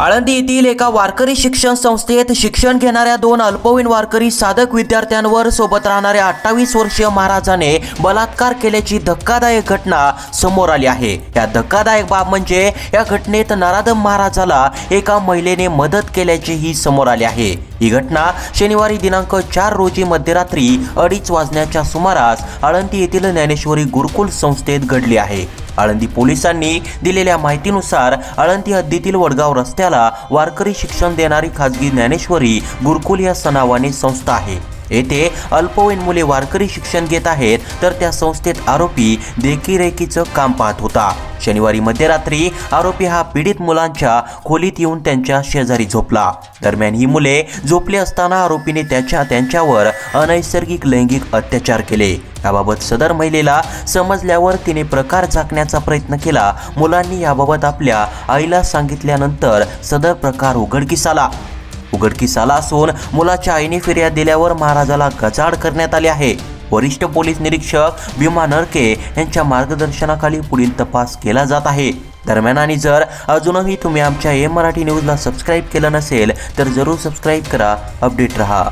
आळंदी येथील एका वारकरी शिक्षण संस्थेत शिक्षण घेणाऱ्या दोन अल्पवयीन वारकरी साधक विद्यार्थ्यांवर सोबत राहणाऱ्या अठ्ठावीस वर्षीय महाराजाने बलात्कार केल्याची धक्कादायक घटना समोर आली आहे. या धक्कादायक बाब म्हणजे या घटनेत नराधम महाराजाला एका महिलेने मदत केल्याचेही समोर आले आहे. ही घटना शनिवारी दिनांक चार रोजी मध्यरात्री अडीच वाजण्याच्या सुमारास आळंदी येथील ज्ञानेश्वरी गुरुकुल संस्थेत घडली आहे. आळंदी पोलिसांनी दिलेल्या माहितीनुसार आळंदी हद्दीतील वडगाव रस्त्याला वारकरी शिक्षण देणारी खाजगी ज्ञानेश्वरी गुरुकुल या सनावाने संस्था आहे. येथे अल्पवयीन मुले वारकरी शिक्षण घेत आहेत तर त्या संस्थेत आरोपी देखीरेखीचं काम पाहत होता. शनिवारी मध्यरात्री आरोपी हा पीडित मुलांच्या खोलीत येऊन त्यांच्या शेजारी झोपला. दरम्यान ही मुले झोपली असताना आरोपीने त्याच्या त्यांच्यावर अनैसर्गिक लैंगिक अत्याचार केले. याबाबत सदर महिलेला समजल्यावर तिने प्रकार झाकण्याचा प्रयत्न केला. मुलांनी याबाबत आपल्या आईला सांगितल्यानंतर सदर प्रकार उघडकीस आला उघडकीस आला असून मुलाच्या आईने फिर्याद दिल्यावर महाराजाला गजाड करण्यात आले आहे. वरिष्ठ पोलीस निरीक्षक भीमा नरके यांच्या मार्गदर्शनाखाली पुढील तपास केला जात आहे. दरम्यान आणि जर अजूनही तुम्ही आमच्या ए मराठी न्यूजला सबस्क्राईब केलं नसेल तर जरूर सबस्क्राईब करा अपडेट रहा.